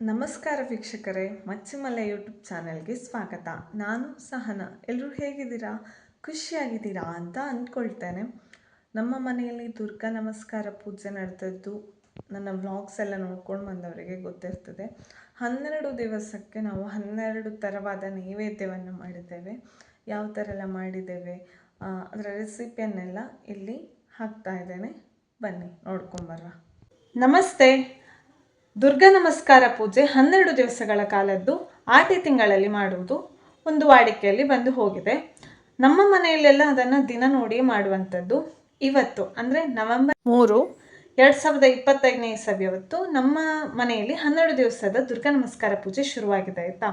ನಮಸ್ಕಾರ ವೀಕ್ಷಕರೇ, ಮಚ್ಚಿಮಲೆ ಯೂಟ್ಯೂಬ್ ಚಾನೆಲ್ಗೆ ಸ್ವಾಗತ. ನಾನು ಸಹನ. ಎಲ್ಲರೂ ಹೇಗಿದ್ದೀರಾ? ಖುಷಿಯಾಗಿದ್ದೀರಾ ಅಂತ ಅಂದ್ಕೊಳ್ತೇನೆ. ನಮ್ಮ ಮನೆಯಲ್ಲಿ ದುರ್ಗಾ ನಮಸ್ಕಾರ ಪೂಜೆ ನಡೆದದ್ದು ನನ್ನ ವ್ಲಾಗ್ಸ್ ಎಲ್ಲ ನೋಡ್ಕೊಂಡು ಬಂದವರಿಗೆ ಗೊತ್ತಿರ್ತದೆ. ಹನ್ನೆರಡು ದಿವಸಕ್ಕೆ ನಾವು ಹನ್ನೆರಡು ಥರವಾದ ನೈವೇದ್ಯವನ್ನು ಮಾಡಿದ್ದೇವೆ. ಯಾವ ಥರ ಎಲ್ಲ ಮಾಡಿದ್ದೇವೆ? ಅದರ ರೆಸಿಪಿಯನ್ನೆಲ್ಲ ಇಲ್ಲಿ ಹಾಕ್ತಾ ಇದ್ದೇನೆ. ಬನ್ನಿ ನೋಡ್ಕೊಂಬರ್ರ ನಮಸ್ತೆ. ದುರ್ಗಾ ನಮಸ್ಕಾರ ಪೂಜೆ ಹನ್ನೆರಡು ದಿವಸಗಳ ಕಾಲದ್ದು ಆಟಿ ತಿಂಗಳಲ್ಲಿ ಮಾಡುವುದು ಒಂದು ವಾಡಿಕೆಯಲ್ಲಿ ಬಂದು ಹೋಗಿದೆ. ನಮ್ಮ ಮನೆಯಲ್ಲೆಲ್ಲ ಅದನ್ನು ದಿನ ನೋಡಿ ಮಾಡುವಂಥದ್ದು. ಇವತ್ತು ಅಂದರೆ ನವೆಂಬರ್ ಮೂರು ಎರಡು ಸಾವಿರದ ಇಪ್ಪತ್ತೈದನೇ ಇಸವಿಯವತ್ತು ನಮ್ಮ ಮನೆಯಲ್ಲಿ ಹನ್ನೆರಡು ದಿವಸದ ದುರ್ಗಾ ನಮಸ್ಕಾರ ಪೂಜೆ ಶುರುವಾಗಿದೆ ಆಯಿತಾ?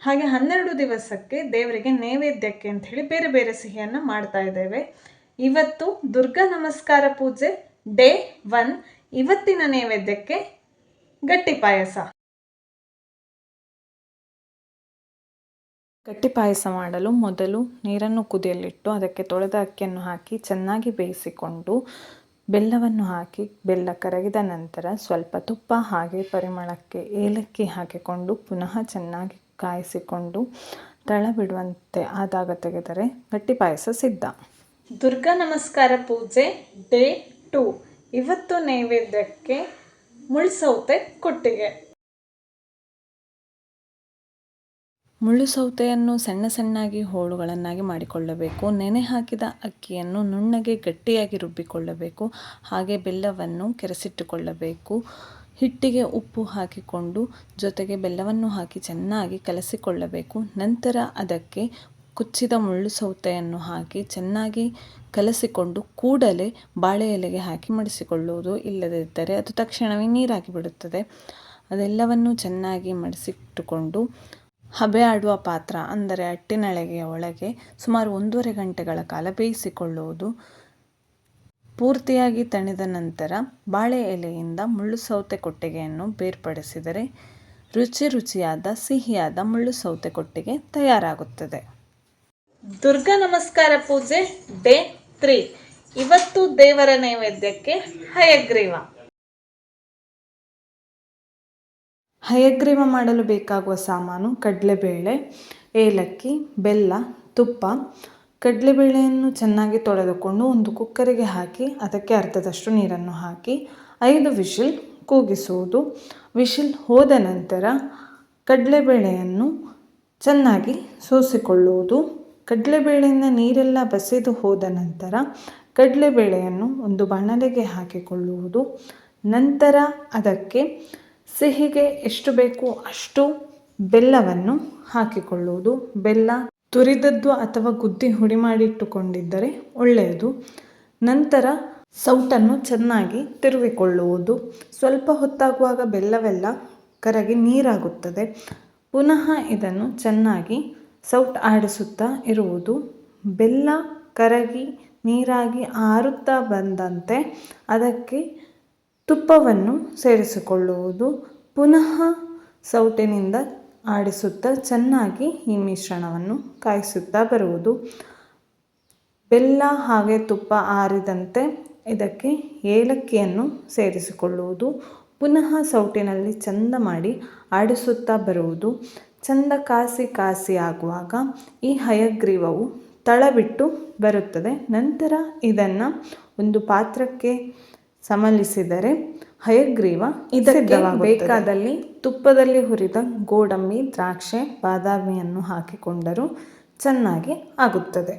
ಹಾಗೆ ಹನ್ನೆರಡು ದಿವಸಕ್ಕೆ ದೇವರಿಗೆ ನೈವೇದ್ಯಕ್ಕೆ ಅಂತ ಹೇಳಿ ಬೇರೆ ಬೇರೆ ಸಿಹಿಯನ್ನು ಮಾಡ್ತಾ ಇದ್ದೇವೆ. ಇವತ್ತು ದುರ್ಗಾ ನಮಸ್ಕಾರ ಪೂಜೆ ಡೇ ಒನ್. ಇವತ್ತಿನ ನೈವೇದ್ಯಕ್ಕೆ ಗಟ್ಟಿ ಪಾಯಸ. ಗಟ್ಟಿ ಪಾಯಸ ಮಾಡಲು ಮೊದಲು ನೀರನ್ನು ಕುದಿಯಲಿಟ್ಟು ಅದಕ್ಕೆ ತೊಳೆದ ಅಕ್ಕಿಯನ್ನು ಹಾಕಿ ಚೆನ್ನಾಗಿ ಬೇಯಿಸಿಕೊಂಡು ಬೆಲ್ಲವನ್ನು ಹಾಕಿ ಬೆಲ್ಲ ಕರಗಿದ ನಂತರ ಸ್ವಲ್ಪ ತುಪ್ಪ ಹಾಗೆ ಪರಿಮಳಕ್ಕೆ ಏಲಕ್ಕಿ ಹಾಕಿಕೊಂಡು ಪುನಃ ಚೆನ್ನಾಗಿ ಕಾಯಿಸಿಕೊಂಡು ತಳ ಬಿಡುವಂತೆ ಆದಾಗ ತೆಗೆದರೆ ಗಟ್ಟಿ ಪಾಯಸ ಸಿದ್ಧ. ದುರ್ಗಾ ನಮಸ್ಕಾರ ಪೂಜೆ ಡೇ ಟು. ಇವತ್ತು ನೈವೇದ್ಯಕ್ಕೆ ಮುಳ್ಸೌತೆ ಕೊಟ್ಟಿಗೆ. ಮುಳ್ಳು ಸೌತೆಯನ್ನು ಸಣ್ಣ ಸಣ್ಣಾಗಿ ಹೋಳುಗಳನ್ನಾಗಿ ಮಾಡಿಕೊಳ್ಳಬೇಕು. ನೆನೆ ಹಾಕಿದ ಅಕ್ಕಿಯನ್ನು ನುಣ್ಣಗೆ ಗಟ್ಟಿಯಾಗಿ ರುಬ್ಬಿಕೊಳ್ಳಬೇಕು. ಹಾಗೆ ಬೆಲ್ಲವನ್ನು ಕೆರೆಸಿಟ್ಟುಕೊಳ್ಳಬೇಕು. ಹಿಟ್ಟಿಗೆ ಉಪ್ಪು ಹಾಕಿಕೊಂಡು ಜೊತೆಗೆ ಬೆಲ್ಲವನ್ನು ಹಾಕಿ ಚೆನ್ನಾಗಿ ಕಲಸಿಕೊಳ್ಳಬೇಕು. ನಂತರ ಅದಕ್ಕೆ ಕುಚ್ಚಿದ ಮುಳ್ಳು ಸೌತೆಯನ್ನು ಹಾಕಿ ಚೆನ್ನಾಗಿ ಕಲಸಿಕೊಂಡು ಕೂಡಲೇ ಬಾಳೆ ಎಲೆಗೆ ಹಾಕಿ ಮಡಿಸಿಕೊಳ್ಳುವುದು ಇಲ್ಲದಿದ್ದರೆ ಅದು ತಕ್ಷಣವೇ ನೀರಾಗಿ ಬಿಡುತ್ತದೆ. ಅದೆಲ್ಲವನ್ನು ಚೆನ್ನಾಗಿ ಮಡಿಸಿಟ್ಟುಕೊಂಡು ಹಬೆ ಆಡುವ ಪಾತ್ರ, ಅಂದರೆ ಅಟ್ಟಿನಳೆಗೆಯ ಒಳಗೆ ಸುಮಾರು ಒಂದೂವರೆ ಗಂಟೆಗಳ ಕಾಲ ಬೇಯಿಸಿಕೊಳ್ಳುವುದು. ಪೂರ್ತಿಯಾಗಿ ತಣಿದ ನಂತರ ಬಾಳೆ ಎಲೆಯಿಂದ ಮುಳ್ಳು ಸೌತೆ ಕೊಟ್ಟಿಗೆಯನ್ನು ಬೇರ್ಪಡಿಸಿದರೆ ರುಚಿ ರುಚಿಯಾದ ಸಿಹಿಯಾದ ಮುಳ್ಳು ಸೌತೆ ಕೊಟ್ಟಿಗೆ ತಯಾರಾಗುತ್ತದೆ. ದುರ್ಗಾ ನಮಸ್ಕಾರ ಪೂಜೆ ಡೇ ತ್ರೀ. ಇವತ್ತು ದೇವರ ನೈವೇದ್ಯಕ್ಕೆ ಹಯಗ್ರೀವ. ಹಯಗ್ರೀವ ಮಾಡಲು ಬೇಕಾಗುವ ಸಾಮಾನು ಕಡಲೆಬೇಳೆ, ಏಲಕ್ಕಿ, ಬೆಲ್ಲ, ತುಪ್ಪ. ಕಡಲೆಬೇಳೆಯನ್ನು ಚೆನ್ನಾಗಿ ತೊಳೆದುಕೊಂಡು ಒಂದು ಕುಕ್ಕರಿಗೆ ಹಾಕಿ, ಅದಕ್ಕೆ ಅರ್ಧದಷ್ಟು ನೀರನ್ನು ಹಾಕಿ, ಐದು ವಿಶಿಲ್ ಕೂಗಿಸುವುದು. ವಿಶಿಲ್ ಹೋದ ನಂತರ ಕಡಲೆಬೇಳೆಯನ್ನು ಚೆನ್ನಾಗಿ ಸೋಸಿಕೊಳ್ಳುವುದು. ಕಡಲೆಬೇಳೆಯಿಂದ ನೀರೆಲ್ಲ ಬಸಿದು ಹೋದ ನಂತರ ಕಡಲೆಬೇಳೆಯನ್ನು ಒಂದು ಬಾಣಲೆಗೆ ಹಾಕಿಕೊಳ್ಳುವುದು. ನಂತರ ಅದಕ್ಕೆ ಸಿಹಿಗೆ ಎಷ್ಟು ಬೇಕು ಅಷ್ಟು ಬೆಲ್ಲವನ್ನು ಹಾಕಿಕೊಳ್ಳುವುದು. ಬೆಲ್ಲ ತುರಿದದ್ದು ಅಥವಾ ಗುದ್ದಿ ಹುಡಿ ಮಾಡಿಟ್ಟುಕೊಂಡಿದ್ದರೆ ಒಳ್ಳೆಯದು. ನಂತರ ಸೌಟನ್ನು ಚೆನ್ನಾಗಿ ತಿರುವಿಕೊಳ್ಳುವುದು. ಸ್ವಲ್ಪ ಹೊತ್ತಾಗುವಾಗ ಬೆಲ್ಲವೆಲ್ಲ ಕರಗಿ ನೀರಾಗುತ್ತದೆ. ಪುನಃ ಇದನ್ನು ಚೆನ್ನಾಗಿ ಸೌಟ್ ಆಡಿಸುತ್ತಾ ಇರುವುದು. ಬೆಲ್ಲ ಕರಗಿ ನೀರಾಗಿ ಆರುತ್ತಾ ಬಂದಂತೆ ಅದಕ್ಕೆ ತುಪ್ಪವನ್ನು ಸೇರಿಸಿಕೊಳ್ಳುವುದು. ಪುನಃ ಸೌಟಿನಿಂದ ಆಡಿಸುತ್ತಾ ಚೆನ್ನಾಗಿ ಈ ಮಿಶ್ರಣವನ್ನು ಕಾಯಿಸುತ್ತಾ ಬರುವುದು. ಬೆಲ್ಲ ಹಾಗೆ ತುಪ್ಪ ಆರಿದಂತೆ ಇದಕ್ಕೆ ಏಲಕ್ಕಿಯನ್ನು ಸೇರಿಸಿಕೊಳ್ಳುವುದು. ಪುನಃ ಸೌಟಿನಲ್ಲಿ ಚಂದ ಮಾಡಿ ಆಡಿಸುತ್ತಾ ಬರುವುದು. ಚಂದ ಕಾಸಿ ಕಾಸಿ ಆಗುವಾಗ ಈ ಹಯಗ್ರೀವವು ತಳಬಿಟ್ಟು ಬರುತ್ತದೆ. ನಂತರ ಇದನ್ನು ಒಂದು ಪಾತ್ರಕ್ಕೆ ಸಮಲಿಸಿದರೆ ಹಯಗ್ರೀವ ಇದಕ್ಕೆ ಬೇಕಾದಲ್ಲಿ ತುಪ್ಪದಲ್ಲಿ ಹುರಿದ ಗೋಡಂಬಿ ದ್ರಾಕ್ಷೆ ಬಾದಾಮಿಯನ್ನು ಹಾಕಿಕೊಂಡರೂ ಚೆನ್ನಾಗಿ ಆಗುತ್ತದೆ.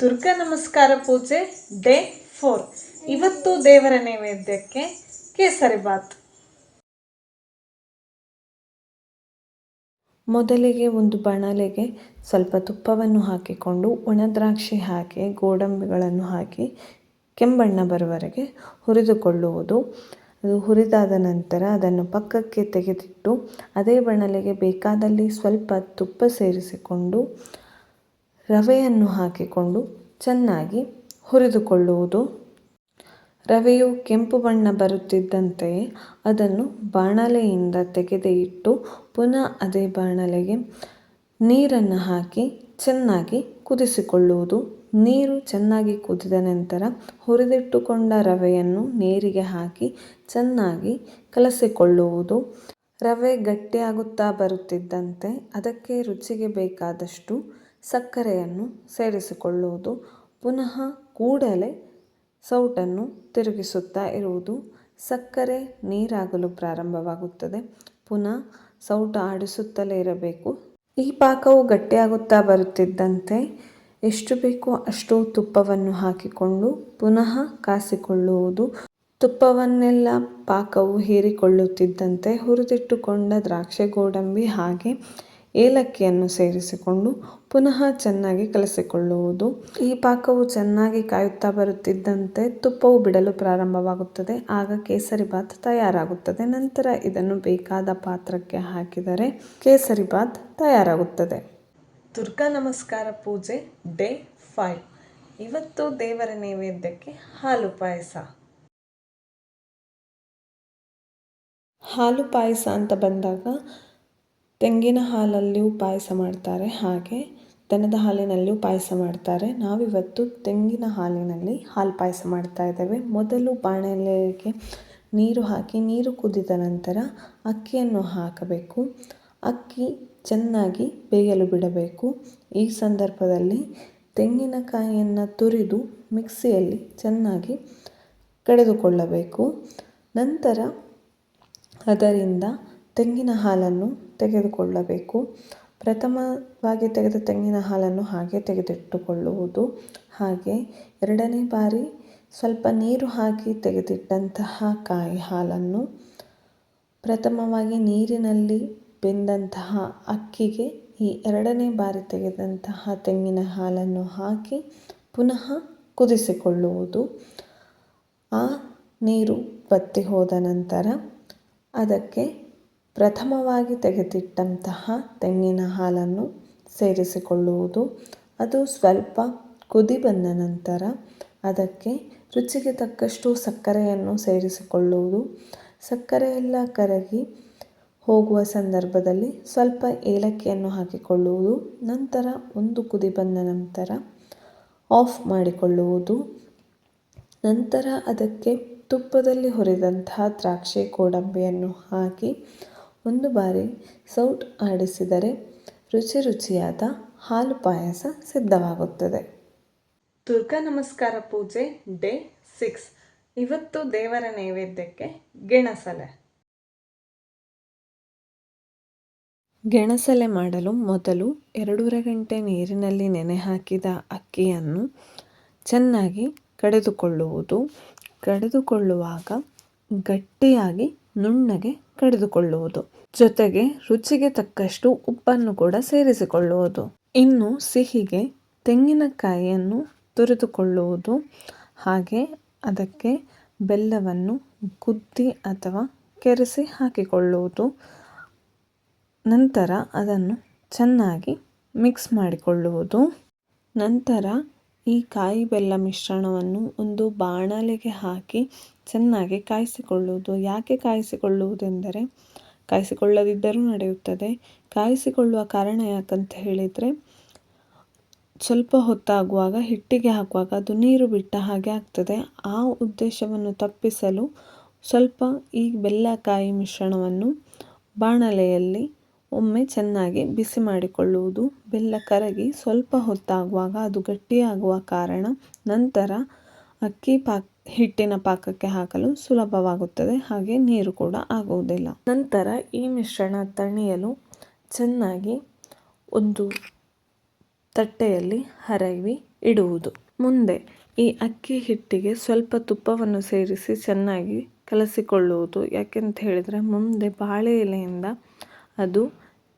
ದುರ್ಗಾ ನಮಸ್ಕಾರ ಪೂಜೆ ಡೇ ಫೋರ್. ಇವತ್ತು ದೇವರ ನೈವೇದ್ಯಕ್ಕೆ ಕೇಸರಿ ಮೊದಲಿಗೆ ಒಂದು ಬಾಣಲೆಗೆ ಸ್ವಲ್ಪ ತುಪ್ಪವನ್ನು ಹಾಕಿಕೊಂಡು ಒಣದ್ರಾಕ್ಷಿ ಹಾಕಿ, ಗೋಡಂಬಿಗಳನ್ನು ಹಾಕಿ ಕೆಂಬಣ್ಣ ಬರುವವರೆಗೆ ಹುರಿದುಕೊಳ್ಳುವುದು. ಅದು ಹುರಿದಾದ ನಂತರ ಅದನ್ನು ಪಕ್ಕಕ್ಕೆ ತೆಗೆದಿಟ್ಟು, ಅದೇ ಬಣಲೆಗೆ ಬೇಕಾದಲ್ಲಿ ಸ್ವಲ್ಪ ತುಪ್ಪ ಸೇರಿಸಿಕೊಂಡು, ರವೆಯನ್ನು ಹಾಕಿಕೊಂಡು ಚೆನ್ನಾಗಿ ಹುರಿದುಕೊಳ್ಳುವುದು. ರವೆಯು ಕೆಂಪು ಬಣ್ಣ ಬರುತ್ತಿದ್ದಂತೆಯೇ ಅದನ್ನು ಬಾಣಲೆಯಿಂದ ತೆಗೆದು ಇಟ್ಟು ಪುನಃ ಅದೇ ಬಾಣಲೆಗೆ ನೀರನ್ನು ಹಾಕಿ ಚೆನ್ನಾಗಿ ಕುದಿಸಿಕೊಳ್ಳುವುದು. ನೀರು ಚೆನ್ನಾಗಿ ಕುದಿದ ನಂತರ ಹುರಿದಿಟ್ಟುಕೊಂಡ ರವೆಯನ್ನು ನೀರಿಗೆ ಹಾಕಿ ಚೆನ್ನಾಗಿ ಕಲಸಿಕೊಳ್ಳುವುದು. ರವೆ ಗಟ್ಟಿಯಾಗುತ್ತಾ ಬರುತ್ತಿದ್ದಂತೆ ಅದಕ್ಕೆ ರುಚಿಗೆ ಬೇಕಾದಷ್ಟು ಸಕ್ಕರೆಯನ್ನು ಸೇರಿಸಿಕೊಳ್ಳುವುದು. ಪುನಃ ಕೂಡಲೇ ಸೌಟನ್ನು ತಿರುಗಿಸುತ್ತಾ ಇರುವುದು ಸಕ್ಕರೆ ನೀರಾಗಲು ಪ್ರಾರಂಭವಾಗುತ್ತದೆ. ಪುನಃ ಸೌಟು ಆಡಿಸುತ್ತಲೇ ಇರಬೇಕು. ಈ ಪಾಕವು ಗಟ್ಟಿಯಾಗುತ್ತಾ ಬರುತ್ತಿದ್ದಂತೆ ಎಷ್ಟು ಬೇಕೋ ಅಷ್ಟು ತುಪ್ಪವನ್ನು ಹಾಕಿಕೊಂಡು ಪುನಃ ಕಾಸಿಕೊಳ್ಳುವುದು. ತುಪ್ಪವನ್ನೆಲ್ಲ ಪಾಕವು ಹೀರಿಕೊಳ್ಳುತ್ತಿದ್ದಂತೆ ಹುರಿದಿಟ್ಟುಕೊಂಡ ದ್ರಾಕ್ಷೆ ಗೋಡಂಬಿ ಹಾಗೆ ಏಲಕ್ಕಿಯನ್ನು ಸೇರಿಸಿಕೊಂಡು ಪುನಃ ಚೆನ್ನಾಗಿ ಕಲಸಿಕೊಳ್ಳುವುದು. ಈ ಪಾಕವು ಚೆನ್ನಾಗಿ ಕಾಯುತ್ತಾ ಬರುತ್ತಿದ್ದಂತೆ ತುಪ್ಪವು ಬಿಡಲು ಪ್ರಾರಂಭವಾಗುತ್ತದೆ. ಆಗ ಕೇಸರಿ ಬಾತ್ ತಯಾರಾಗುತ್ತದೆ. ನಂತರ ಇದನ್ನು ಬೇಕಾದ ಪಾತ್ರಕ್ಕೆ ಹಾಕಿದರೆ ಕೇಸರಿ ಬಾತ್ ತಯಾರಾಗುತ್ತದೆ. ದುರ್ಗಾ ನಮಸ್ಕಾರ ಪೂಜೆ ಡೇ ಫೈವ್. ಇವತ್ತು ದೇವರ ನೈವೇದ್ಯಕ್ಕೆ ಹಾಲು ಪಾಯಸ. ಹಾಲು ಪಾಯಸ ಅಂತ ಬಂದಾಗ ತೆಂಗಿನ ಹಾಲಲ್ಲಿಯೂ ಪಾಯಸ ಮಾಡ್ತಾರೆ, ಹಾಗೆ ದನದ ಹಾಲಿನಲ್ಲಿಯೂ ಪಾಯಸ ಮಾಡ್ತಾರೆ. ನಾವಿವತ್ತು ತೆಂಗಿನ ಹಾಲಿನಲ್ಲಿ ಹಾಲು ಪಾಯಸ ಮಾಡ್ತಾ ಇದ್ದೇವೆ. ಮೊದಲು ಬಾಣಲೆಗೆ ನೀರು ಹಾಕಿ, ನೀರು ಕುದಿದ ನಂತರ ಅಕ್ಕಿಯನ್ನು ಹಾಕಬೇಕು. ಅಕ್ಕಿ ಚೆನ್ನಾಗಿ ಬೇಯಲು ಬಿಡಬೇಕು. ಈ ಸಂದರ್ಭದಲ್ಲಿ ತೆಂಗಿನಕಾಯಿಯನ್ನು ತುರಿದು ಮಿಕ್ಸಿಯಲ್ಲಿ ಚೆನ್ನಾಗಿ ಕಡೆದುಕೊಳ್ಳಬೇಕು ನಂತರ ಅದರಿಂದ ತೆಂಗಿನ ಹಾಲನ್ನು ತೆಗೆದುಕೊಳ್ಳಬೇಕು. ಪ್ರಥಮವಾಗಿ ತೆಗೆದ ತೆಂಗಿನ ಹಾಲನ್ನು ಹಾಗೆ ತೆಗೆದಿಟ್ಟುಕೊಳ್ಳುವುದು. ಹಾಗೆ ಎರಡನೇ ಬಾರಿ ಸ್ವಲ್ಪ ನೀರು ಹಾಕಿ ತೆಗೆದಿಟ್ಟಂತಹ ಕಾಯಿ ಹಾಲನ್ನು ಪ್ರಥಮವಾಗಿ ನೀರಿನಲ್ಲಿ ಬೆಂದಂತಹ ಅಕ್ಕಿಗೆ ಈ ಎರಡನೇ ಬಾರಿ ತೆಗೆದಂತಹ ತೆಂಗಿನ ಹಾಲನ್ನು ಹಾಕಿ ಪುನಃ ಕುದಿಸಿಕೊಳ್ಳುವುದು. ಆ ನೀರು ಬತ್ತಿ ಹೋದ ನಂತರ ಅದಕ್ಕೆ ಪ್ರಥಮವಾಗಿ ತೆಗೆದಿಟ್ಟಂತಹ ತೆಂಗಿನ ಹಾಲನ್ನು ಸೇರಿಸಿಕೊಳ್ಳುವುದು. ಅದು ಸ್ವಲ್ಪ ಕುದಿ ಬಂದ ನಂತರ ಅದಕ್ಕೆ ರುಚಿಗೆ ತಕ್ಕಷ್ಟು ಸಕ್ಕರೆಯನ್ನು ಸೇರಿಸಿಕೊಳ್ಳುವುದು. ಸಕ್ಕರೆ ಎಲ್ಲ ಕರಗಿ ಹೋಗುವ ಸಂದರ್ಭದಲ್ಲಿ ಸ್ವಲ್ಪ ಏಲಕ್ಕಿಯನ್ನು ಹಾಕಿಕೊಳ್ಳುವುದು. ನಂತರ ಒಂದು ಕುದಿ ಬಂದ ನಂತರ ಆಫ್ ಮಾಡಿಕೊಳ್ಳುವುದು. ನಂತರ ಅದಕ್ಕೆ ತುಪ್ಪದಲ್ಲಿ ಹುರಿದಂತಹ ದ್ರಾಕ್ಷಿ, ಗೋಡಂಬಿಯನ್ನು ಹಾಕಿ ಒಂದು ಬಾರಿ ಸೌಟ್ ಆಡಿಸಿದರೆ ರುಚಿ ರುಚಿಯಾದ ಹಾಲು ಪಾಯಸ ಸಿದ್ಧವಾಗುತ್ತದೆ. ದುರ್ಗಾ ನಮಸ್ಕಾರ ಪೂಜೆ ಡೇ ಸಿಕ್ಸ್. ಇವತ್ತು ದೇವರ ನೈವೇದ್ಯಕ್ಕೆ ಗೆಣಸಲೆ. ಗೆಣಸಲೆ ಮಾಡಲು ಮೊದಲು ಎರಡೂವರೆ ಗಂಟೆ ನೀರಿನಲ್ಲಿ ನೆನೆ ಹಾಕಿದ ಅಕ್ಕಿಯನ್ನು ಚೆನ್ನಾಗಿ ಕಡೆದುಕೊಳ್ಳುವುದು. ಕಡೆದುಕೊಳ್ಳುವಾಗ ಗಟ್ಟಿಯಾಗಿ ನುಣ್ಣಗೆ ಕಡಿದುಕೊಳ್ಳುವುದು. ಜೊತೆಗೆ ರುಚಿಗೆ ತಕ್ಕಷ್ಟು ಉಪ್ಪನ್ನು ಕೂಡ ಸೇರಿಸಿಕೊಳ್ಳುವುದು. ಇನ್ನು ಸಿಹಿಗೆ ತೆಂಗಿನಕಾಯಿಯನ್ನು ತುರಿದುಕೊಳ್ಳುವುದು. ಹಾಗೆ ಅದಕ್ಕೆ ಬೆಲ್ಲವನ್ನು ಗುದ್ದಿ ಅಥವಾ ಕೆರೆಸಿ ಹಾಕಿಕೊಳ್ಳುವುದು. ನಂತರ ಅದನ್ನು ಚೆನ್ನಾಗಿ ಮಿಕ್ಸ್ ಮಾಡಿಕೊಳ್ಳುವುದು. ನಂತರ ಈ ಕಾಯಿ ಬೆಲ್ಲ ಮಿಶ್ರಣವನ್ನು ಒಂದು ಬಾಣಲೆಗೆ ಹಾಕಿ ಚೆನ್ನಾಗಿ ಕಾಯಿಸಿಕೊಳ್ಳುವುದು. ಯಾಕೆ ಕಾಯಿಸಿಕೊಳ್ಳುವುದೆಂದರೆ, ಕಾಯಿಸಿಕೊಳ್ಳದಿದ್ದರೂ ನಡೆಯುತ್ತದೆ. ಕಾಯಿಸಿಕೊಳ್ಳುವ ಕಾರಣ ಯಾಕಂತ ಹೇಳಿದರೆ, ಸ್ವಲ್ಪ ಹೊತ್ತಾಗುವಾಗ, ಹಿಟ್ಟಿಗೆ ಹಾಕುವಾಗ ಅದು ನೀರು ಬಿಟ್ಟ ಹಾಗೆ ಆಗ್ತದೆ. ಆ ಉದ್ದೇಶವನ್ನು ತಪ್ಪಿಸಲು ಸ್ವಲ್ಪ ಈ ಬೆಲ್ಲಕಾಯಿ ಮಿಶ್ರಣವನ್ನು ಬಾಣಲೆಯಲ್ಲಿ ಒಮ್ಮೆ ಚೆನ್ನಾಗಿ ಬಿಸಿ ಮಾಡಿಕೊಳ್ಳುವುದು. ಬೆಲ್ಲ ಕರಗಿ ಸ್ವಲ್ಪ ಹೊತ್ತಾಗುವಾಗ ಅದು ಗಟ್ಟಿಯಾಗುವ ಕಾರಣ ನಂತರ ಅಕ್ಕಿ ಪಾಕ ಹಿಟ್ಟಿನ ಪಾಕಕ್ಕೆ ಹಾಕಲು ಸುಲಭವಾಗುತ್ತದೆ, ಹಾಗೆ ನೀರು ಕೂಡ ಆಗುವುದಿಲ್ಲ. ನಂತರ ಈ ಮಿಶ್ರಣ ತಣಿಯಲು ಚೆನ್ನಾಗಿ ಒಂದು ತಟ್ಟೆಯಲ್ಲಿ ಹರವಿ ಇಡುವುದು. ಮುಂದೆ ಈ ಅಕ್ಕಿ ಹಿಟ್ಟಿಗೆ ಸ್ವಲ್ಪ ತುಪ್ಪವನ್ನು ಸೇರಿಸಿ ಚೆನ್ನಾಗಿ ಕಲಸಿಕೊಳ್ಳುವುದು. ಯಾಕೆಂತ ಹೇಳಿದರೆ ಮುಂದೆ ಬಾಳೆ ಎಲೆಯಿಂದ ಅದು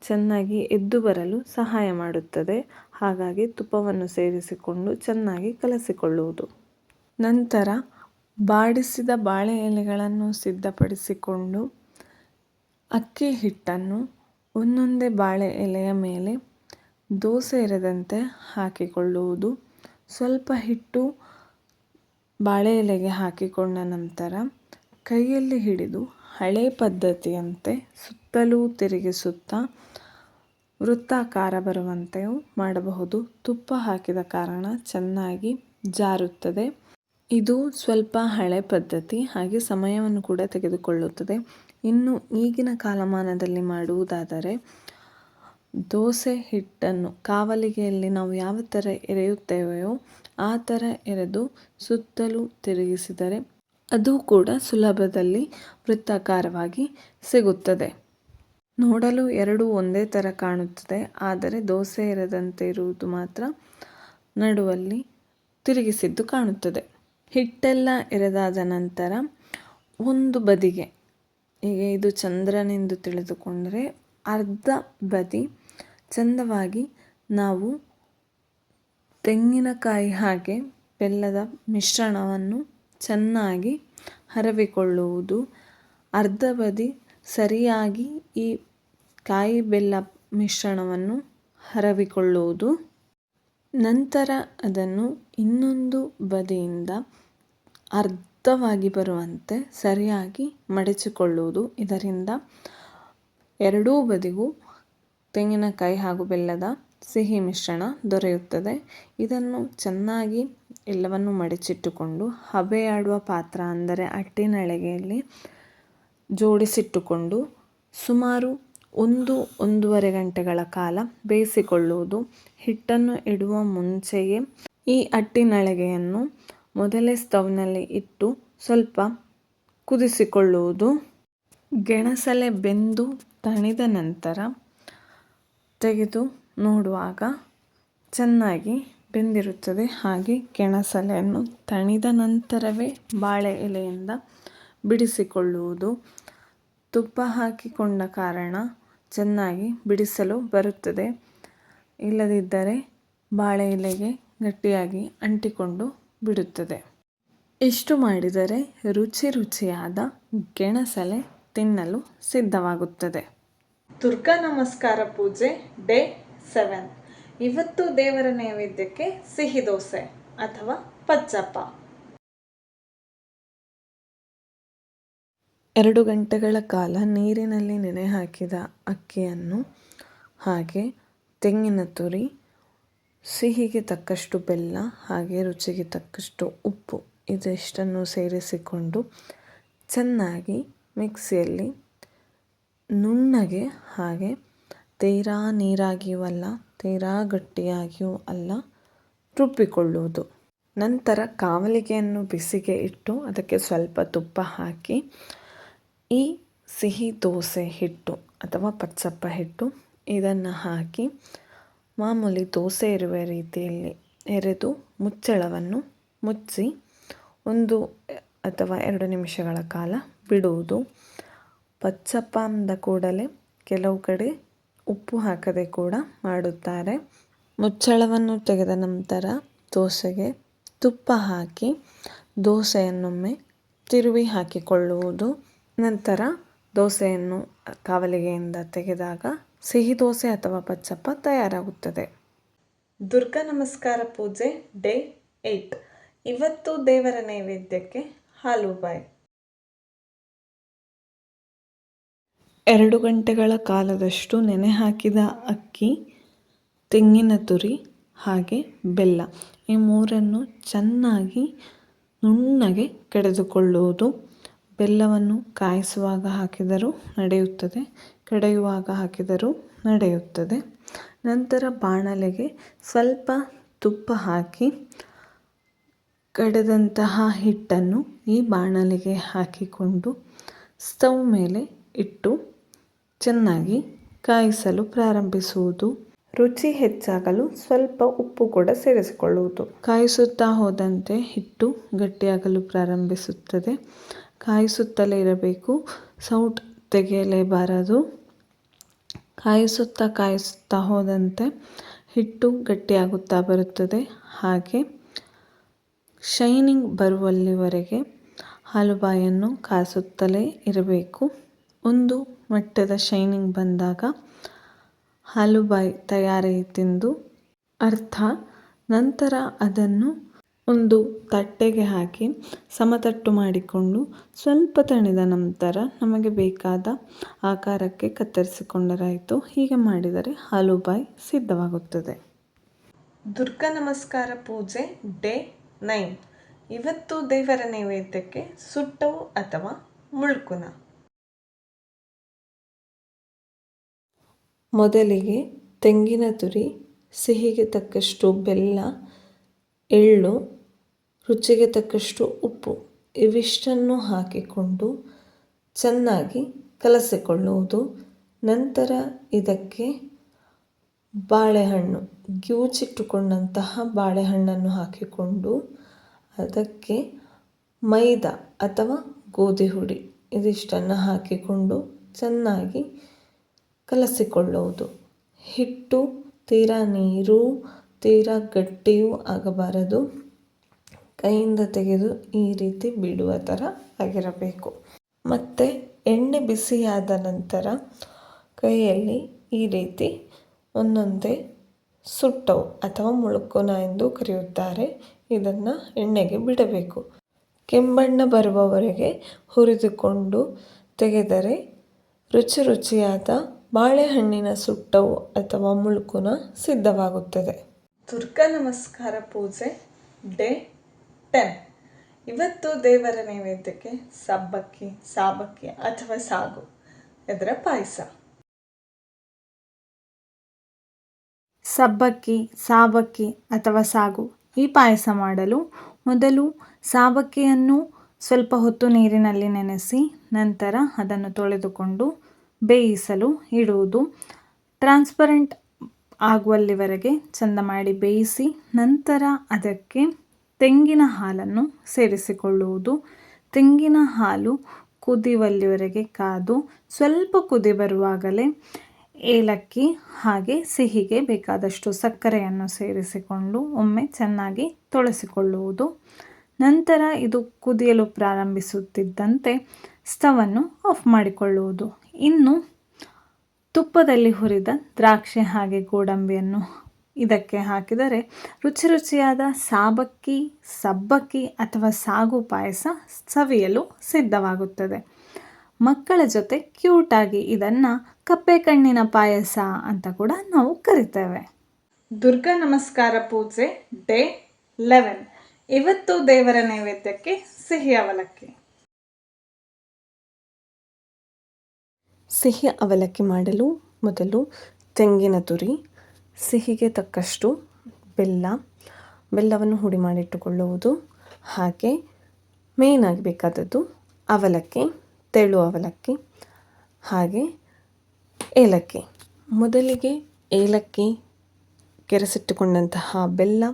ಚೆನ್ನಾಗಿ ಎದ್ದು ಬರಲು ಸಹಾಯ ಮಾಡುತ್ತದೆ. ಹಾಗಾಗಿ ತುಪ್ಪವನ್ನು ಸೇರಿಸಿಕೊಂಡು ಚೆನ್ನಾಗಿ ಕಲಸಿಕೊಳ್ಳುವುದು. ನಂತರ ಬಾಡಿಸಿದ ಬಾಳೆ ಎಲೆಗಳನ್ನು ಸಿದ್ಧಪಡಿಸಿಕೊಂಡು ಅಕ್ಕಿ ಹಿಟ್ಟನ್ನು ಒಂದೊಂದೇ ಬಾಳೆ ಎಲೆಯ ಮೇಲೆ ದೋಸೆ ಇರದಂತೆ ಹಾಕಿಕೊಳ್ಳುವುದು. ಸ್ವಲ್ಪ ಹಿಟ್ಟು ಬಾಳೆ ಎಲೆಗೆ ಹಾಕಿಕೊಂಡ ನಂತರ ಕೈಯಲ್ಲಿ ಹಿಡಿದು ಹಳೆ ಪದ್ಧತಿಯಂತೆ ಸುತ್ತಲೂ ತಿರುಗಿಸುತ್ತಾ ವೃತ್ತಾಕಾರ ಬರುವಂತೆಯೂ ಮಾಡಬಹುದು. ತುಪ್ಪ ಹಾಕಿದ ಕಾರಣ ಚೆನ್ನಾಗಿ ಜಾರುತ್ತದೆ. ಇದು ಸ್ವಲ್ಪ ಹಳೆ ಪದ್ಧತಿ, ಹಾಗೆ ಸಮಯವನ್ನು ಕೂಡ ತೆಗೆದುಕೊಳ್ಳುತ್ತದೆ. ಇನ್ನು ಈಗಿನ ಕಾಲಮಾನದಲ್ಲಿ ಮಾಡುವುದಾದರೆ, ದೋಸೆ ಹಿಟ್ಟನ್ನು ಕಾವಲಿಗೆಯಲ್ಲಿ ನಾವು ಯಾವ ಥರ ಎರೆಯುತ್ತೇವೆಯೋ ಆ ಥರ ಎರೆದು ಸುತ್ತಲೂ ತಿರುಗಿಸಿದರೆ ಅದು ಕೂಡ ಸುಲಭದಲ್ಲಿ ವೃತ್ತಾಕಾರವಾಗಿ ಸಿಗುತ್ತದೆ. ನೋಡಲು ಎರಡೂ ಒಂದೇ ಥರ ಕಾಣುತ್ತದೆ, ಆದರೆ ದೋಸೆ ಎರೆದಂತೆ ಇರುವುದು ಮಾತ್ರ ನಡುವಲ್ಲಿ ತಿರುಗಿಸಿದ್ದು ಕಾಣುತ್ತದೆ. ಹಿಟ್ಟೆಲ್ಲ ಎರೆದಾದ ನಂತರ ಒಂದು ಬದಿಗೆ ಈಗ ಇದು ಚಂದ್ರನೆಂದು ತಿಳಿದುಕೊಂಡರೆ ಅರ್ಧ ಬದಿ ಚಂದವಾಗಿ ನಾವು ತೆಂಗಿನಕಾಯಿ ಹಾಗೆ ಬೆಲ್ಲದ ಮಿಶ್ರಣವನ್ನು ಚೆನ್ನಾಗಿ ಹರವಿಕೊಳ್ಳುವುದು. ಅರ್ಧ ಬದಿ ಸರಿಯಾಗಿ ಈ ಕಾಯಿ ಬೆಲ್ಲ ಮಿಶ್ರಣವನ್ನು ಹರವಿಕೊಳ್ಳುವುದು. ನಂತರ ಅದನ್ನು ಇನ್ನೊಂದು ಬದಿಯಿಂದ ಅರ್ಧವಾಗಿ ಬರುವಂತೆ ಸರಿಯಾಗಿ ಮಡಚಿಕೊಳ್ಳುವುದು. ಇದರಿಂದ ಎರಡೂ ಬದಿಗೂ ತೆಂಗಿನಕಾಯಿ ಹಾಗೂ ಬೆಲ್ಲದ ಸಿಹಿ ಮಿಶ್ರಣ ದೊರೆಯುತ್ತದೆ. ಇದನ್ನು ಚೆನ್ನಾಗಿ ಎಲ್ಲವನ್ನು ಮಡಚಿಟ್ಟುಕೊಂಡು ಹಬೆಯಾಡುವ ಪಾತ್ರ ಅಂದರೆ ಅಟ್ಟಿನಳಿಗೆಯಲ್ಲಿ ಜೋಡಿಸಿಟ್ಟುಕೊಂಡು ಸುಮಾರು ಒಂದು ಒಂದೂವರೆ ಗಂಟೆಗಳ ಕಾಲ ಬೇಯಿಸಿಕೊಳ್ಳುವುದು. ಹಿಟ್ಟನ್ನು ಇಡುವ ಮುಂಚೆಯೇ ಈ ಅಟ್ಟಿನಳೆಗೆಯನ್ನು ಮೊದಲೇ ಸ್ಟವ್ನಲ್ಲಿ ಇಟ್ಟು ಸ್ವಲ್ಪ ಕುದಿಸಿಕೊಳ್ಳುವುದು. ಗೆಣಸಲೆ ಬೆಂದು ತಣಿದ ನಂತರ ತೆಗೆದು ನೋಡುವಾಗ ಚೆನ್ನಾಗಿ ಬೆಂದಿರುತ್ತದೆ. ಹಾಗೆ ಗೆಣಸಲೆಯನ್ನು ತಣಿದ ನಂತರವೇ ಬಾಳೆ ಎಲೆಯಿಂದ ಬಿಡಿಸಿಕೊಳ್ಳುವುದು. ತುಪ್ಪ ಹಾಕಿಕೊಂಡ ಕಾರಣ ಚೆನ್ನಾಗಿ ಬಿಡಿಸಲು ಬರುತ್ತದೆ. ಇಲ್ಲದಿದ್ದರೆ ಬಾಳೆ ಎಲೆಗೆ ಗಟ್ಟಿಯಾಗಿ ಅಂಟಿಕೊಂಡು ಬಿಡುತ್ತದೆ. ಇಷ್ಟು ಮಾಡಿದರೆ ರುಚಿ ರುಚಿಯಾದ ಗೆಣಸಲೆ ತಿನ್ನಲು ಸಿದ್ಧವಾಗುತ್ತದೆ. ದುರ್ಗಾ ನಮಸ್ಕಾರ ಪೂಜೆ ಡೇ ಸೆವೆನ್. ಇವತ್ತು ದೇವರ ನೈವೇದ್ಯಕ್ಕೆ ಸಿಹಿ ದೋಸೆ ಅಥವಾ ಪಚ್ಚಪ್ಪ. ಎರಡು ಗಂಟೆಗಳ ಕಾಲ ನೀರಿನಲ್ಲಿ ನೆನೆ ಹಾಕಿದ ಅಕ್ಕಿಯನ್ನು ಹಾಗೆ ತೆಂಗಿನ ತುರಿ ಸಿಹಿಗೆ ತಕ್ಕಷ್ಟು ಬೆಲ್ಲ ಹಾಗೆ ರುಚಿಗೆ ತಕ್ಕಷ್ಟು ಉಪ್ಪು ಇದಿಷ್ಟನ್ನು ಸೇರಿಸಿಕೊಂಡು ಚೆನ್ನಾಗಿ ಮಿಕ್ಸಿಯಲ್ಲಿ ನುಣ್ಣಗೆ ಹಾಗೆ ತೀರಾ ನೀರಾಗಿಯೂ ಅಲ್ಲ, ತೀರಾ ಗಟ್ಟಿಯಾಗಿಯೂ ಅಲ್ಲ ರುಬ್ಬಿಕೊಳ್ಳುವುದು. ನಂತರ ಕಾವಲಿಗೆಯನ್ನು ಬಿಸಿಗೆ ಇಟ್ಟು ಅದಕ್ಕೆ ಸ್ವಲ್ಪ ತುಪ್ಪ ಹಾಕಿ, ಈ ಸಿಹಿ ದೋಸೆ ಹಿಟ್ಟು ಅಥವಾ ಪಚ್ಚಪ್ಪ ಹಿಟ್ಟು ಇದನ್ನು ಹಾಕಿ ಮಾಮೂಲಿ ದೋಸೆ ಇರುವ ರೀತಿಯಲ್ಲಿ ಎರೆದು ಮುಚ್ಚಳವನ್ನು ಮುಚ್ಚಿ ಒಂದು ಅಥವಾ ಎರಡು ನಿಮಿಷಗಳ ಕಾಲ ಬಿಡುವುದು. ಪಚ್ಚಪ್ಪ ಅಂದ ಕೂಡಲೇ ಕೆಲವು ಕಡೆ ಉಪ್ಪು ಹಾಕದೆ ಕೂಡ ಮಾಡುತ್ತಾರೆ. ಮುಚ್ಚಳವನ್ನು ತೆಗೆದ ನಂತರ ದೋಸೆಗೆ ತುಪ್ಪ ಹಾಕಿ ದೋಸೆಯನ್ನೊಮ್ಮೆ ತಿರುವಿ ಹಾಕಿಕೊಳ್ಳುವುದು. ನಂತರ ದೋಸೆಯನ್ನು ಕಾವಲಿಗೆಯಿಂದ ತೆಗೆದಾಗ ಸಿಹಿ ದೋಸೆ ಅಥವಾ ಪಚ್ಚಪ್ಪ ತಯಾರಾಗುತ್ತದೆ. ದುರ್ಗಾ ನಮಸ್ಕಾರ ಪೂಜೆ ಡೇ ಏಯ್ಟ್ ಇವತ್ತು ದೇವರ ನೈವೇದ್ಯಕ್ಕೆ ಹಾಲು ಬಾಯ್. ಎರಡು ಗಂಟೆಗಳ ಕಾಲದಷ್ಟು ನೆನೆ ಹಾಕಿದ ಅಕ್ಕಿ ತೆಂಗಿನ ತುರಿ ಹಾಗೆ ಬೆಲ್ಲ. ಈ ಮೂರನ್ನು ಚೆನ್ನಾಗಿ ನುಣ್ಣಗೆ ಕಡೆದುಕೊಳ್ಳುವುದು. ಬೆಲ್ಲವನ್ನು ಕಾಯಿಸುವಾಗ ಹಾಕಿದರೂ ನಡೆಯುತ್ತದೆ. ಕಡೆಯುವಾಗ ಹಾಕಿದರೂ ನಡೆಯುತ್ತದೆ. ನಂತರ ಬಾಣಲೆಗೆ ಸ್ವಲ್ಪ ತುಪ್ಪ ಹಾಕಿ ಕಡೆದಂತಹ ಹಿಟ್ಟನ್ನು ಈ ಬಾಣಲೆಗೆ ಹಾಕಿಕೊಂಡು ಸ್ಟವ್ ಮೇಲೆ ಇಟ್ಟು ಚೆನ್ನಾಗಿ ಕಾಯಿಸಲು ಪ್ರಾರಂಭಿಸುವುದು. ರುಚಿ ಹೆಚ್ಚಾಗಲು ಸ್ವಲ್ಪ ಉಪ್ಪು ಕೂಡ ಸೇರಿಸಿಕೊಳ್ಳುವುದು. ಕಾಯಿಸುತ್ತಾ ಹೋದಂತೆ ಹಿಟ್ಟು ಗಟ್ಟಿಯಾಗಲು ಪ್ರಾರಂಭಿಸುತ್ತದೆ. ಕಾಯಿಸುತ್ತಲೇ ಇರಬೇಕು. ಸೌಟ್ ತೆಗೆಯಲೇಬಾರದು. ಕಾಯಿಸುತ್ತಾ ಕಾಯಿಸುತ್ತಾ ಹೋದಂತೆ ಹಿಟ್ಟು ಗಟ್ಟಿಯಾಗುತ್ತಾ ಬರುತ್ತದೆ. ಹಾಗೆ ಶೈನಿಂಗ್ ಬರುವಲ್ಲಿವರೆಗೆ ಹಾಲುಬಾಯನ್ನು ಕಾಯಿಸುತ್ತಲೇ ಇರಬೇಕು. ಒಂದು ಮಟ್ಟದ ಶೈನಿಂಗ್ ಬಂದಾಗ ಹಾಲುಬಾಯಿ ತಿಂದು ಅರ್ಥ. ನಂತರ ಅದನ್ನು ಒಂದು ತಟ್ಟೆಗೆ ಹಾಕಿ ಸಮತಟ್ಟು ಮಾಡಿಕೊಂಡು ಸ್ವಲ್ಪ ತಣಿದ ನಂತರ ನಮಗೆ ಬೇಕಾದ ಆಕಾರಕ್ಕೆ ಕತ್ತರಿಸಿಕೊಂಡರಾಯಿತು. ಹೀಗೆ ಮಾಡಿದರೆ ಹಾಲುಬಾಯಿ ಸಿದ್ಧವಾಗುತ್ತದೆ. ದುರ್ಗಾ ನಮಸ್ಕಾರ ಪೂಜೆ ಡೇ ನೈನ್. ಇವತ್ತು ದೇವರ ನೈವೇದ್ಯಕ್ಕೆ ಸುಟ್ಟವು ಅಥವಾ ಮುಳ್ಕುನ? ಮೊದಲಿಗೆ ತೆಂಗಿನ ತುರಿ ಸಿಹಿಗೆ ತಕ್ಕಷ್ಟು ಬೆಲ್ಲ ಎಳ್ಳು ರುಚಿಗೆ ತಕ್ಕಷ್ಟು ಉಪ್ಪು, ಇವಿಷ್ಟನ್ನು ಹಾಕಿಕೊಂಡು ಚೆನ್ನಾಗಿ ಕಲಸಿಕೊಳ್ಳುವುದು. ನಂತರ ಇದಕ್ಕೆ ಬಾಳೆಹಣ್ಣು, ಗಿವುಚಿಟ್ಟುಕೊಂಡಂತಹ ಬಾಳೆಹಣ್ಣನ್ನು ಹಾಕಿಕೊಂಡು ಅದಕ್ಕೆ ಮೈದಾ ಅಥವಾ ಗೋಧಿ ಹುಡಿ ಇದಿಷ್ಟನ್ನು ಹಾಕಿಕೊಂಡು ಚೆನ್ನಾಗಿ ಕಲಸಿಕೊಳ್ಳುವುದು. ಹಿಟ್ಟು, ತೀರಾ ನೀರು, ತೀರಾ ಗಟ್ಟಿಯೂ ಆಗಬಾರದು. ಕೈಯಿಂದ ತೆಗೆದು ಈ ರೀತಿ ಬಿಡುವ ಥರ ಆಗಿರಬೇಕು. ಮತ್ತು ಎಣ್ಣೆ ಬಿಸಿಯಾದ ನಂತರ ಕೈಯಲ್ಲಿ ಈ ರೀತಿ ಒಂದೊಂದೇ ಸುಟ್ಟವು ಅಥವಾ ಮುಳುಕೋನ ಎಂದು ಕರೆಯುತ್ತಾರೆ. ಇದನ್ನು ಎಣ್ಣೆಗೆ ಬಿಡಬೇಕು. ಕೆಂಬಣ್ಣ ಬರುವವರೆಗೆ ಹುರಿದುಕೊಂಡು ತೆಗೆದರೆ ರುಚಿ ರುಚಿಯಾದ ಬಾಳೆಹಣ್ಣಿನ ಸುಟ್ಟವು ಅಥವಾ ಮುಳುಕುನ ಸಿದ್ಧವಾಗುತ್ತದೆ. ದುರ್ಗಾ ನಮಸ್ಕಾರ ಪೂಜೆ ಡೇ ಟೆನ್ ಇವತ್ತು ದೇವರ ನೈವೇದ್ಯಕ್ಕೆ ಸಬ್ಬಕ್ಕಿ, ಸಾಬಕ್ಕಿ ಅಥವಾ ಸಾಗು, ಇದರ ಪಾಯಸ. ಸಬ್ಬಕ್ಕಿ, ಸಾಬಕ್ಕಿ ಅಥವಾ ಸಾಗು ಈ ಪಾಯಸ ಮಾಡಲು ಮೊದಲು ಸಾಬಕ್ಕಿಯನ್ನು ಸ್ವಲ್ಪ ಹೊತ್ತು ನೀರಿನಲ್ಲಿ ನೆನೆಸಿ ನಂತರ ಅದನ್ನು ತೊಳೆದುಕೊಂಡು ಬೇಯಿಸಲು ಇಡುವುದು. ಟ್ರಾನ್ಸ್ಪರೆಂಟ್ ಆಗುವಲ್ಲಿವರೆಗೆ ಚಂದ ಮಾಡಿ ಬೇಯಿಸಿ ನಂತರ ಅದಕ್ಕೆ ತೆಂಗಿನ ಹಾಲನ್ನು ಸೇರಿಸಿಕೊಳ್ಳುವುದು. ತೆಂಗಿನ ಹಾಲು ಕುದಿಯುವಲ್ಲಿವರೆಗೆ ಕಾದು, ಸ್ವಲ್ಪ ಕುದಿ ಬರುವಾಗಲೇ ಏಲಕ್ಕಿ ಹಾಗೆ ಸಿಹಿಗೆ ಬೇಕಾದಷ್ಟು ಸಕ್ಕರೆಯನ್ನು ಸೇರಿಸಿಕೊಂಡು ಒಮ್ಮೆ ಚೆನ್ನಾಗಿ ತೊಳೆಸಿಕೊಳ್ಳುವುದು. ನಂತರ ಇದು ಕುದಿಯಲು ಪ್ರಾರಂಭಿಸುತ್ತಿದ್ದಂತೆ ಸ್ಟವನ್ನು ಆಫ್ ಮಾಡಿಕೊಳ್ಳುವುದು. ಇನ್ನು ತುಪ್ಪದಲ್ಲಿ ಹುರಿದ ದ್ರಾಕ್ಷಿ ಹಾಗೆ ಗೋಡಂಬಿಯನ್ನು ಇದಕ್ಕೆ ಹಾಕಿದರೆ ರುಚಿ ರುಚಿಯಾದ ಸಾಬಕ್ಕಿ, ಸಬ್ಬಕ್ಕಿ ಅಥವಾ ಸಾಗು ಪಾಯಸ ಸವಿಯಲು ಸಿದ್ಧವಾಗುತ್ತದೆ. ಮಕ್ಕಳ ಜೊತೆ ಕ್ಯೂಟಾಗಿ ಇದನ್ನು ಕಪ್ಪೆ ಕಣ್ಣಿನ ಪಾಯಸ ಅಂತ ಕೂಡ ನಾವು ಕರಿತೇವೆ. ದುರ್ಗಾ ನಮಸ್ಕಾರ ಪೂಜೆ ಡೇ ಲೆವೆನ್. ಇವತ್ತು ದೇವರ ನೈವೇದ್ಯಕ್ಕೆ ಸಿಹಿ ಅವಲಕ್ಕಿ. ಸಿಹಿ ಅವಲಕ್ಕಿ ಮಾಡಲು ಮೊದಲು ತೆಂಗಿನ ತುರಿ ಸಿಹಿಗೆ ತಕ್ಕಷ್ಟು ಬೆಲ್ಲ, ಬೆಲ್ಲವನ್ನು ಹುಡಿ ಮಾಡಿಟ್ಟುಕೊಳ್ಳುವುದು. ಹಾಗೆ ಮೇಯ್ನಾಗಿ ಬೇಕಾದದ್ದು ಅವಲಕ್ಕಿ, ತೆಳು ಅವಲಕ್ಕಿ, ಹಾಗೆ ಏಲಕ್ಕಿ. ಮೊದಲಿಗೆ ಏಲಕ್ಕಿ ಕೆರೆಸಿಟ್ಟುಕೊಂಡಂತಹ ಬೆಲ್ಲ,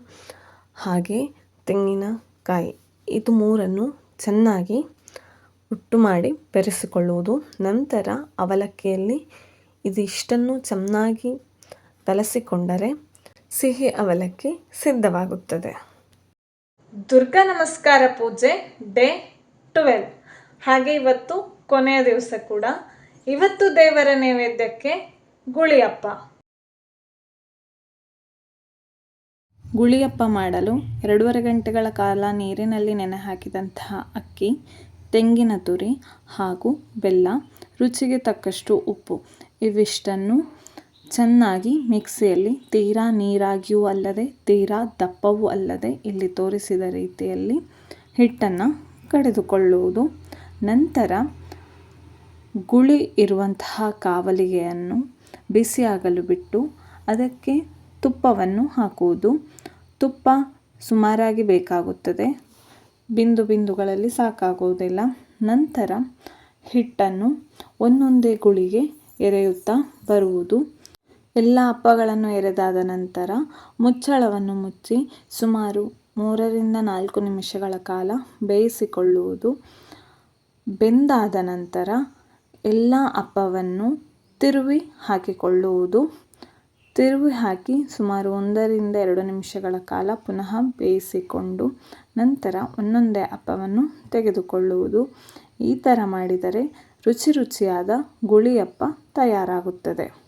ಹಾಗೆ ತೆಂಗಿನಕಾಯಿ. ಇದು ಮೂರನ್ನು ಚೆನ್ನಾಗಿ ಉಟ್ಟು ಮಾಡಿ ಬೆರೆಸಿಕೊಳ್ಳುವುದು. ನಂತರ ಅವಲಕ್ಕಿಯಲ್ಲಿ ಇದಿಷ್ಟನ್ನು ಚೆನ್ನಾಗಿ ಕಲಸಿಕೊಂಡರೆ ಸಿಹಿ ಅವಲಕ್ಕಿ ಸಿದ್ಧವಾಗುತ್ತದೆ. ದುರ್ಗಾ ನಮಸ್ಕಾರ ಪೂಜೆ ಡೇ ಟ್ವೆಲ್. ಹಾಗೆ ಇವತ್ತು ಕೊನೆಯ ದಿವಸ ಕೂಡ. ಇವತ್ತು ದೇವರ ನೈವೇದ್ಯಕ್ಕೆ ಗುಳಿಯಪ್ಪ. ಗುಳಿಯಪ್ಪ ಮಾಡಲು ಎರಡೂವರೆ ಗಂಟೆಗಳ ಕಾಲ ನೀರಿನಲ್ಲಿ ನೆನೆ ಹಾಕಿದಂತಹ ಅಕ್ಕಿ ತೆಂಗಿನ ತುರಿ ಹಾಗೂ ಬೆಲ್ಲ ರುಚಿಗೆ ತಕ್ಕಷ್ಟು ಉಪ್ಪು. ಇವಿಷ್ಟನ್ನು ಚೆನ್ನಾಗಿ ಮಿಕ್ಸಿಯಲ್ಲಿ ತೀರಾ ನೀರಾಗಿಯೂ ಅಲ್ಲದೆ ತೀರಾ ದಪ್ಪವೂ ಅಲ್ಲದೆ ಇಲ್ಲಿ ತೋರಿಸಿದ ರೀತಿಯಲ್ಲಿ ಹಿಟ್ಟನ್ನು ಕಡೆದುಕೊಳ್ಳುವುದು. ನಂತರ ಗುಳಿ ಇರುವಂತಹ ಕಾವಲಿಗೆಯನ್ನು ಬಿಸಿಯಾಗಲು ಬಿಟ್ಟು ಅದಕ್ಕೆ ತುಪ್ಪವನ್ನು ಹಾಕುವುದು. ತುಪ್ಪ ಸುಮಾರಾಗಿ ಬೇಕಾಗುತ್ತದೆ. ಬಿಂದು ಬಿಂದುಗಳಲ್ಲಿ ಸಾಕಾಗುವುದಿಲ್ಲ. ನಂತರ ಹಿಟ್ಟನ್ನು ಒಂದೊಂದೇ ಗುಳಿಗೆ ಎರೆಯುತ್ತಾ ಬರುವುದು. ಎಲ್ಲ ಹಪ್ಪಗಳನ್ನು ಎರೆದಾದ ನಂತರ ಮುಚ್ಚಳವನ್ನು ಮುಚ್ಚಿ ಸುಮಾರು ಮೂರರಿಂದ ನಾಲ್ಕು ನಿಮಿಷಗಳ ಕಾಲ ಬೇಯಿಸಿಕೊಳ್ಳುವುದು. ಬೆಂದಾದ ನಂತರ ಎಲ್ಲ ಅಪ್ಪವನ್ನು ತಿರುವಿ ಹಾಕಿಕೊಳ್ಳುವುದು. ತಿರುವಿ ಹಾಕಿ ಸುಮಾರು ಒಂದರಿಂದ ಎರಡು ನಿಮಿಷಗಳ ಕಾಲ ಪುನಃ ಬೇಯಿಸಿಕೊಂಡು ನಂತರ ಒಂದೊಂದೇ ಅಪ್ಪವನ್ನು ತೆಗೆದುಕೊಳ್ಳುವುದು. ಈ ಥರ ಮಾಡಿದರೆ ರುಚಿ ರುಚಿಯಾದ ಗುಳಿಯಪ್ಪ ತಯಾರಾಗುತ್ತದೆ.